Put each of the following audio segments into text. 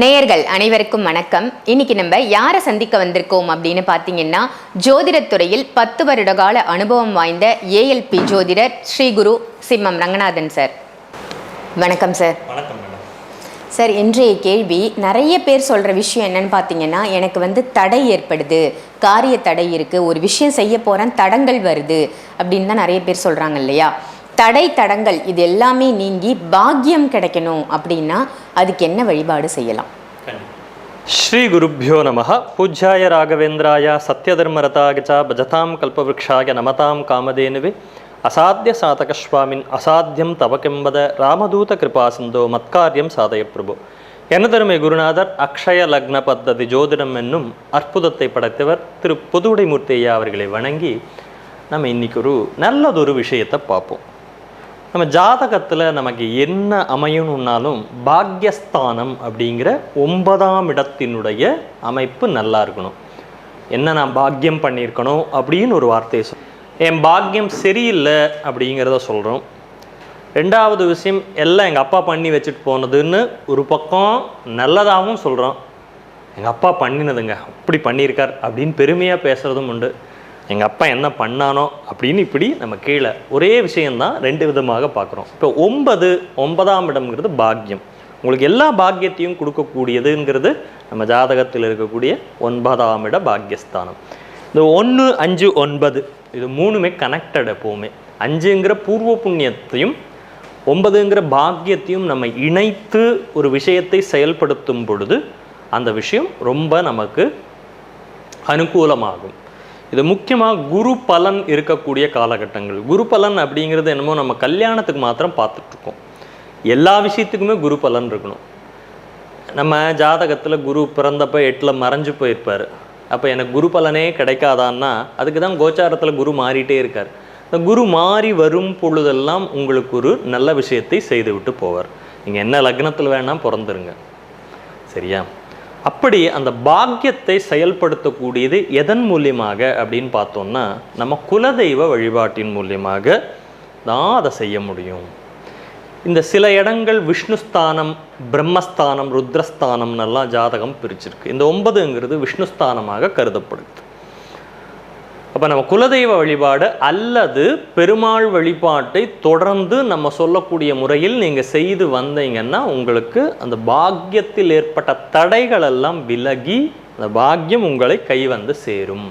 நேயர்கள் அனைவருக்கும் வணக்கம். இன்னைக்கு நம்ம யாரை சந்திக்க வந்திருக்கோம் அப்படின்னு பார்த்தீங்கன்னா ஜோதிடத்துறையில் பத்து வருட கால அனுபவம் வாய்ந்த ஏஎல்பி ஜோதிடர் ஸ்ரீகுரு சிம்மம் ரங்கநாதன் சார். வணக்கம் சார். வணக்கம் சார் இன்றைய கேள்வி நிறைய பேர் சொல்கிற விஷயம் என்னன்னு பார்த்தீங்கன்னா எனக்கு வந்து தடை ஏற்படுது காரிய தடை இருக்குது ஒரு விஷயம் செய்ய போகிறேன் தடங்கள் வருது அப்படின்னு தான் நிறைய பேர் சொல்கிறாங்க இல்லையா? தடை தடங்கள் இது எல்லாமே நீங்கி பாக்கியம் கிடைக்கணும் அப்படின்னா அதுக்கு என்ன வழிபாடு செய்யலாம்? ஸ்ரீ குருப்பியோ நம பூஜ்யாய ராகவேந்திராய சத்யதர்மரதாய பஜதாம் கல்பவருஷாய நமதாம் காமதேனுவே அசாத்திய சாதகஸ்வாமின் அசாத்தியம் தவக்கெம்பத ராமதூத கிருபா சிந்தோ மத்காரியம் சாதய பிரபு. எனதருமை குருநாதர்? அக்ஷய லக்ன பத்ததி ஜோதிடம் என்னும் அற்புதத்தை படைத்தவர் திரு புதுவுடைமூர்த்தி ஐயா அவர்களை வணங்கி நம்ம இன்னைக்கு ஒரு நல்லதொரு விஷயத்தை பார்ப்போம். நம்ம ஜாதகத்தில் நமக்கு என்ன அமையணுன்னாலும் பாக்யஸ்தானம் அப்படிங்கிற ஒன்பதாம் இடத்தினுடைய அமைப்பு நல்லா இருக்கணும். என்ன நான் பாக்கியம் பண்ணியிருக்கணும் அப்படின்னு ஒரு வார்த்தையை சொல் என் பாக்கியம் சரியில்லை அப்படிங்கிறத சொல்கிறோம் ரெண்டாவது விஷயம் எல்லாம் எங்கள் அப்பா பண்ணி வச்சுட்டு போனதுன்னு ஒரு பக்கம் நல்லதாகவும் சொல்கிறோம் எங்கள் அப்பா பண்ணினதுங்க அப்படி பண்ணியிருக்கார் அப்படின்னு பெருமையாக பேசுகிறதும் உண்டு. எங்கள் அப்பா என்ன பண்ணானோ அப்படின்னு இப்படி நம்ம கீழே ஒரே விஷயந்தான் ரெண்டு விதமாக பார்க்குறோம். இப்போ ஒன்பது ஒன்பதாம் இடம்ங்கிறது பாக்கியம். உங்களுக்கு எல்லா பாக்கியத்தையும் கொடுக்கக்கூடியதுங்கிறது நம்ம ஜாதகத்தில் இருக்கக்கூடிய ஒன்பதாம் இட பாக்கியஸ்தானம். இந்த ஒன்று அஞ்சு ஒன்பது இது மூணுமே கனெக்டட் எப்போவுமே. அஞ்சுங்கிற பூர்வ புண்ணியத்தையும் ஒன்பதுங்கிற பாக்கியத்தையும் நம்ம இணைத்து ஒரு விஷயத்தை செயல்படுத்தும் பொழுது அந்த விஷயம் ரொம்ப நமக்கு அனுகூலமாகும். இது முக்கியமாக குரு பலன் இருக்கக்கூடிய காலகட்டங்கள். குரு பலன் அப்படிங்கிறது என்னமோ நம்ம கல்யாணத்துக்கு மாத்திரம் பார்த்துட்ருக்கோம். எல்லா விஷயத்துக்குமே குரு பலன் இருக்கணும். நம்ம ஜாதகத்தில் குரு பிறந்தப்ப எட்டில் மறைஞ்சு போயிருப்பார். அப்போ எனக்கு குரு பலனே கிடைக்காதான்னா அதுக்கு தான் கோச்சாரத்தில் குரு மாறிட்டே இருக்கார். இந்த குரு மாறி வரும் பொழுதெல்லாம் உங்களுக்கு ஒரு நல்ல விஷயத்தை செய்துவிட்டு போவார். நீங்கள் என்ன லக்னத்தில் வேணால் பிறந்துருங்க. சரியா? அப்படி அந்த பாக்கியத்தை செயல்படுத்தக்கூடியது எதன் மூலியமாக அப்படின்னு பார்த்தோம்னா நம்ம குலதெய்வ வழிபாட்டின் மூலியமாக தான் அதை செய்ய முடியும். இந்த சில இடங்கள் விஷ்ணுஸ்தானம் பிரம்மஸ்தானம் ருத்ரஸ்தானம்னெல்லாம் ஜாதகம் பிரிச்சிருக்கு. இந்த ஒன்பதுங்கிறது விஷ்ணுஸ்தானமாக கருதப்படுது. அப்போ நம்ம குலதெய்வ வழிபாடு அல்லது பெருமாள் வழிபாட்டை தொடர்ந்து நம்ம சொல்லக்கூடிய முறையில் நீங்கள் செய்து வந்தீங்கன்னா உங்களுக்கு அந்த பாக்கியத்தில் ஏற்பட்ட தடைகள் எல்லாம் விலகி அந்த பாக்கியம் உங்களை கை வந்து சேரும்.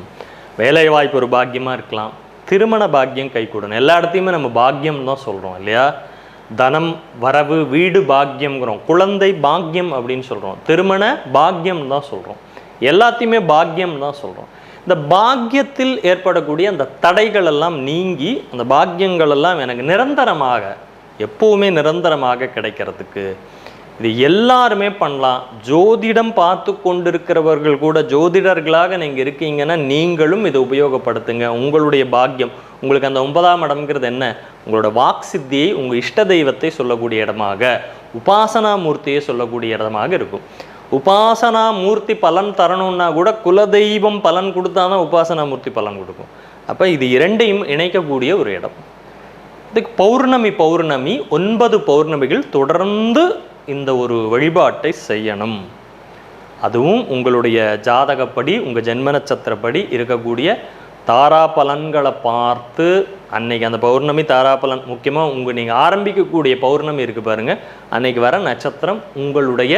வேலை வாய்ப்பு ஒரு பாக்கியமாக இருக்கலாம். திருமண பாக்கியம் கை கூடணும் எல்லா இடத்தையுமே நம்ம பாக்கியம் தான் சொல்கிறோம் இல்லையா? தனம் வரவு வீடு பாக்கியம்ங்கிறோம். குழந்தை பாக்கியம் அப்படின்னு சொல்கிறோம் திருமண பாக்கியம் தான் சொல்கிறோம் எல்லாத்தையுமே பாக்கியம் தான் சொல்கிறோம் இந்த பாக்கியத்தில் ஏற்படக்கூடிய அந்த தடைகள் எல்லாம் நீங்கி அந்த பாக்கியங்கள் எல்லாம் எனக்கு நிரந்தரமாக எப்பவுமே நிரந்தரமாக கிடைக்கிறதுக்கு இது எல்லாருமே பண்ணலாம். ஜோதிடம் பார்த்து கொண்டிருக்கிறவர்கள் கூட ஜோதிடர்களாக நீங்கள் இருக்கீங்கன்னா நீங்களும் இதை உபயோகப்படுத்துங்க. உங்களுடைய பாக்கியம் உங்களுக்கு அந்த ஒன்பதாம் இடம்ங்கிறது என்ன? உங்களோட வாக் சித்தியை உங்கள் இஷ்ட தெய்வத்தை சொல்லக்கூடிய இடமாக உபாசனா மூர்த்தியை சொல்லக்கூடிய இடமாக இருக்கும். உபாசனா மூர்த்தி பலன் தரணும்னா கூட குலதெய்வம் பலன் கொடுத்தா தான் உபாசனா மூர்த்தி பலன் கொடுக்கும். அப்போ இது இரண்டையும் இணைக்கக்கூடிய ஒரு இடம். இதுக்கு பௌர்ணமி பௌர்ணமி ஒன்பது பௌர்ணமிகள் தொடர்ந்து இந்த ஒரு வழிபாட்டை செய்யணும். அதுவும் உங்களுடைய ஜாதகப்படி உங்கள் ஜென்ம நட்சத்திரப்படி இருக்கக்கூடிய தாரா பலன்களை பார்த்து அன்னைக்கு அந்த பௌர்ணமி தாரா பலன் முக்கியமாக உங்கள் நீங்கள் ஆரம்பிக்கக்கூடிய பௌர்ணமி இருக்குது பாருங்கள் அன்னைக்கு வர நட்சத்திரம் உங்களுடைய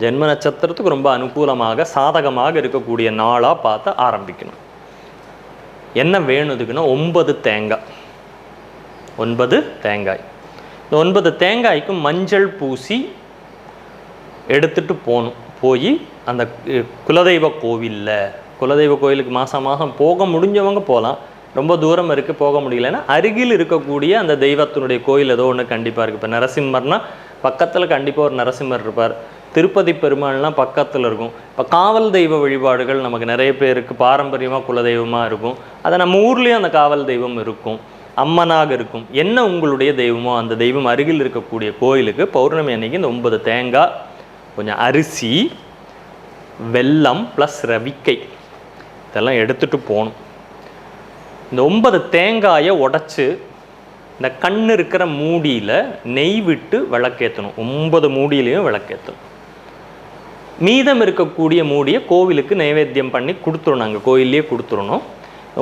ஜென்ம நட்சத்திரத்துக்கு ரொம்ப அனுகூலமாக சாதகமாக இருக்கக்கூடிய நாளாக பார்த்து ஆரம்பிக்கணும். என்ன வேணும் இதுக்குன்னா ஒன்பது தேங்காய். ஒன்பது தேங்காய். இந்த ஒன்பது தேங்காய்க்கு மஞ்சள் பூசி எடுத்துட்டு போகணும் போய் அந்த குலதெய்வ கோவிலில் குலதெய்வ கோயிலுக்கு மாதம் மாதம் போக முடிஞ்சவங்க போகலாம் ரொம்ப தூரம் இருக்குது போக முடியலன்னா அருகில் இருக்கக்கூடிய அந்த தெய்வத்தினுடைய கோயில் ஏதோ ஒன்று கண்டிப்பாக இருக்குது இப்போ நரசிம்மர்னால் பக்கத்தில் கண்டிப்பாக ஒரு நரசிம்மர் இருப்பார். திருப்பதி பெருமாள்னால் பக்கத்தில் இருக்கும். இப்போ காவல் தெய்வ வழிபாடுகள் நமக்கு நிறைய பேருக்கு பாரம்பரியமாக குலதெய்வமாக இருக்கும். அதை நம்ம ஊர்லேயும் அந்த காவல் தெய்வம் இருக்கும். அம்மனாக இருக்கும். என்ன உங்களுடைய தெய்வமோ அந்த தெய்வம் அருகில் இருக்கக்கூடிய கோயிலுக்கு பௌர்ணமி அன்னைக்கு இந்த ஒன்பது தேங்காய் கொஞ்சம் அரிசி வெல்லம் ப்ளஸ் ரவிக்கை. இதெல்லாம் எடுத்துகிட்டு போகணும். இந்த ஒன்பது தேங்காயை உடச்சி இந்த கண் இருக்கிற மூடியில் நெய் விட்டு விளக்கேற்றணும் ஒன்பது மூடியிலையும் விளக்கேற்றணும் மீதம் இருக்கக்கூடிய மூடியை கோவிலுக்கு நைவேத்தியம் பண்ணி கொடுத்துடணும். நாங்கள் கோயிலே கொடுத்துடணும்.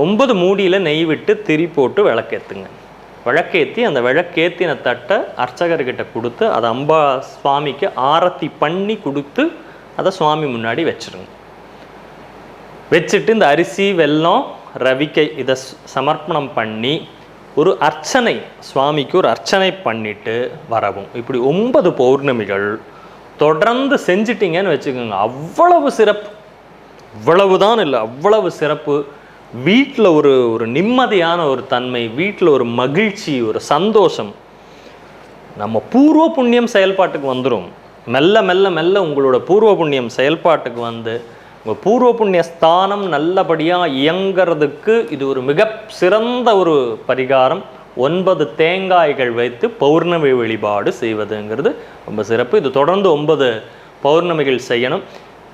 ஒன்பது மூடியில் நெய் விட்டு திரி போட்டு விளக்கேற்றுங்க விளக்கேற்றி அந்த விளக்கேற்றின தட்டை அர்ச்சகர்கிட்ட கொடுத்து அதை அம்பா சுவாமிக்கு ஆரத்தி பண்ணி கொடுத்து அதை சுவாமி முன்னாடி வச்சிருங்க. வச்சுட்டு இந்த அரிசி வெல்லம் ரவிக்கை இதை சமர்ப்பணம் பண்ணி ஒரு அர்ச்சனை சுவாமிக்கு ஒரு அர்ச்சனை பண்ணிட்டு வரவும். இப்படி ஒன்பது பௌர்ணமிகள் தொடர்ந்து செஞ்சிட்டிங்கன்னு வச்சுக்கோங்க. அவ்வளவு சிறப்பு. இவ்வளவுதான் இல்லை அவ்வளவு சிறப்பு. வீட்டில் ஒரு ஒரு நிம்மதியான ஒரு தன்மை வீட்டில் ஒரு மகிழ்ச்சி ஒரு சந்தோஷம். நம்ம பூர்வ புண்ணியம் செயல்பாட்டுக்கு வந்துடும் மெல்ல மெல்ல மெல்ல உங்களோட பூர்வ புண்ணியம் செயல்பாட்டுக்கு வந்து உங்கள் பூர்வ புண்ணிய ஸ்தானம் நல்லபடியாக இயங்கிறதுக்கு இது ஒரு மிக சிறந்த ஒரு பரிகாரம். ஒன்பது தேங்காய்கள் வைத்து பௌர்ணமி வழிபாடு செய்வதுங்கிறது ரொம்ப சிறப்பு. இது தொடர்ந்து ஒன்பது பௌர்ணமிகள் செய்யணும்.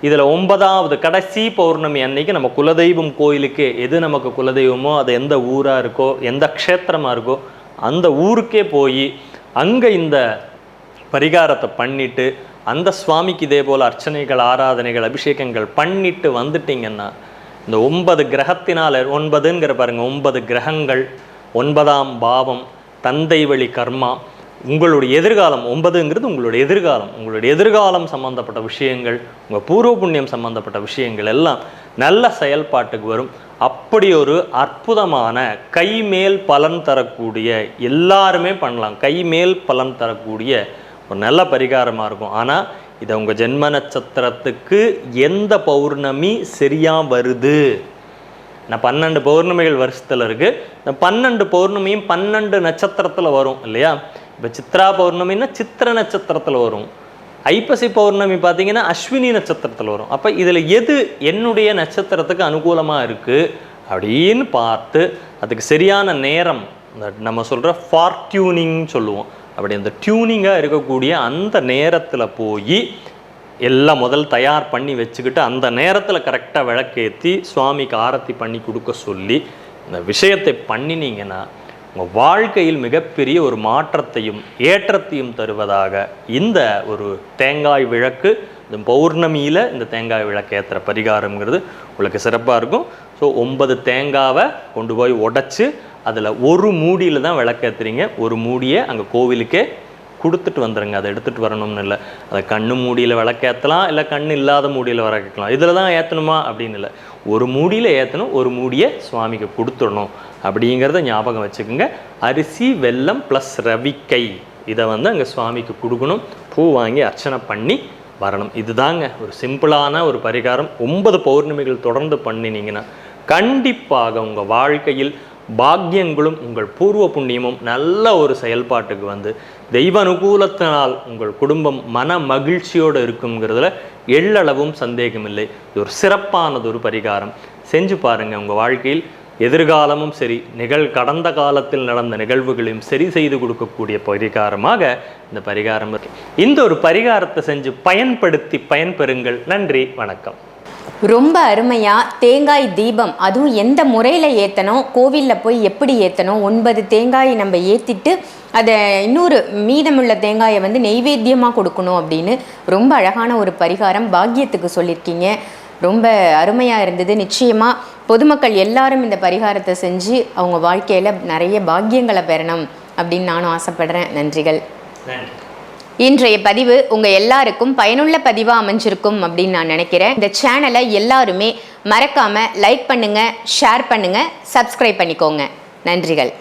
இதில் ஒன்பதாவது கடைசி பௌர்ணமி அன்னைக்கு நம்ம குலதெய்வம் கோயிலுக்கு எது நமக்கு குலதெய்வமோ அது எந்த ஊராக இருக்கோ எந்த க்ஷேத்திரமாக இருக்கோ அந்த ஊருக்கே போய் அங்கே இந்த பரிகாரத்தை பண்ணிட்டு அந்த சுவாமிக்கு இதே போல் அர்ச்சனைகள் ஆராதனைகள் அபிஷேகங்கள் பண்ணிட்டு வந்துட்டிங்கன்னா இந்த ஒன்பது கிரகத்தினால் ஒன்பதுங்கிற பாருங்க ஒன்பது கிரகங்கள் ஒன்பதாம் பாவம் தந்தை வழி கர்மா உங்களுடைய எதிர்காலம் ஒன்பதுங்கிறது உங்களுடைய எதிர்காலம். உங்களுடைய எதிர்காலம் சம்பந்தப்பட்ட விஷயங்கள் உங்கள் பூர்வ புண்ணியம் சம்பந்தப்பட்ட விஷயங்கள் எல்லாம் நல்ல செயல்பாட்டுக்கு வரும். அப்படி ஒரு அற்புதமான கைமேல் பலன் தரக்கூடிய எல்லாருமே பண்ணலாம். கைமேல் பலன் தரக்கூடிய ஒரு நல்ல பரிகாரமாக இருக்கும். ஆனால் இதை உங்கள் ஜென்ம நட்சத்திரத்துக்கு எந்த பௌர்ணமி சரியாக வருது? நான் பன்னெண்டு பௌர்ணமிகள் வருஷத்தில் இருக்குது இந்த பன்னெண்டு பௌர்ணமியும் பன்னெண்டு நட்சத்திரத்தில் வரும் இல்லையா? இப்போ சித்ரா பௌர்ணமின்னா சித்திர நட்சத்திரத்தில் வரும். ஐப்பசி பௌர்ணமி பார்த்தீங்கன்னா அஸ்வினி நட்சத்திரத்தில் வரும். அப்போ இதில் எது என்னுடைய நட்சத்திரத்துக்கு அனுகூலமாக இருக்குது அப்படின்னு பார்த்து அதுக்கு சரியான நேரம் நம்ம சொல்கிற ஃபார்ட்யூனிங் சொல்லுவோம். அப்படி அந்த டியூனிங்காக இருக்கக்கூடிய அந்த நேரத்தில் போய் எல்லாம் முதல் தயார் பண்ணி வச்சுக்கிட்டு அந்த நேரத்தில் கரெக்டாக விளக்கேற்றி சுவாமிக்கு ஆரத்தி பண்ணி கொடுக்க சொல்லி இந்த விஷயத்தை பண்ணினீங்கன்னா உங்கள் வாழ்க்கையில் மிகப்பெரிய ஒரு மாற்றத்தையும் ஏற்றத்தையும் தருவதாக இந்த ஒரு தேங்காய் விளக்கு இந்த பௌர்ணமியில் இந்த தேங்காய் விளக்கு ஏற்றுற பரிகாரம்ங்கிறது உங்களுக்கு சிறப்பாக இருக்கும். ஸோ ஒன்பது தேங்காவை கொண்டு போய் உடச்சி அதில் ஒரு மூடியில் தான் விளக்கேற்றுறீங்க ஒரு மூடியை அங்கே கோவிலுக்கே கொடுத்துட்டு வந்துடுங்க அதை எடுத்துகிட்டு வரணும்னு இல்லை. அதை கண்ணு மூடியில் விளக்கேற்றலாம் இல்லை கண் இல்லாத மூடியில் விளக்கலாம் இதில் தான் ஏற்றணுமா அப்படின்னு இல்லை. ஒரு மூடியில் ஏற்றணும் ஒரு மூடியை சுவாமிக்கு கொடுத்துடணும். அப்படிங்கிறத ஞாபகம் வச்சுக்கோங்க. அரிசி வெல்லம் ப்ளஸ் ரவிக்கை. இதை வந்து அங்கே சுவாமிக்கு கொடுக்கணும். பூ வாங்கி அர்ச்சனை பண்ணி வரணும். இதுதாங்க ஒரு சிம்பிளான ஒரு பரிகாரம். ஒன்பது பௌர்ணமிகள் தொடர்ந்து பண்ணினீங்கன்னா கண்டிப்பாக உங்கள் வாழ்க்கையில் பாக்கியங்களும் உங்கள் பூர்வ புண்ணியமும் நல்ல ஒரு செயல்பாட்டுக்கு வந்து தெய்வ அனுகூலத்தினால் உங்கள் குடும்பம் மன மகிழ்ச்சியோடு இருக்குங்கிறதுல எள்ளளவும் சந்தேகமில்லை. இது ஒரு சிறப்பானது ஒரு பரிகாரம். செஞ்சு பாருங்கள் உங்கள் வாழ்க்கையில் எதிர்காலமும் சரி நிகழ் கடந்த காலத்தில் நடந்த நிகழ்வுகளையும் சரி செய்து கொடுக்கக்கூடிய பரிகாரமாக இந்த பரிகாரம் இருக்கு. இந்த ஒரு பரிகாரத்தை செஞ்சு பயன்படுத்தி பயன்பெறுங்கள். நன்றி வணக்கம். ரொம்ப அருமையாக தேங்காய் தீபம். அதுவும் எந்த முறையில் ஏற்றணும் கோவிலில் போய் எப்படி ஏற்றணும் ஒன்பது தேங்காயை நம்ம ஏற்றிட்டு அதை இன்னொரு மீதமுள்ள தேங்காயை வந்து நெய்வேத்தியமாக கொடுக்கணும் அப்படின்னு ரொம்ப அழகான ஒரு பரிகாரம் பாக்கியத்துக்கு சொல்லியிருக்கீங்க. ரொம்ப அருமையாக இருந்தது. நிச்சயமாக பொதுமக்கள் எல்லாரும் இந்த பரிகாரத்தை செஞ்சு அவங்க வாழ்க்கையில் நிறைய பாக்கியங்களை பெறணும் அப்படின்னு நானும் ஆசைப்படுறேன். நன்றிகள். நன்றி. இன்றைய பதிவு உங்க எல்லாருக்கும் பயனுள்ள பதிவா அமைஞ்சிருக்கும் அப்படின்னு நான் நினைக்கிறேன். இந்த சேனலை எல்லாருமே மறக்காம லைக் பண்ணுங்க ஷேர் பண்ணுங்க சப்ஸ்கிரைப் பண்ணிக்கோங்க. நன்றிகள்.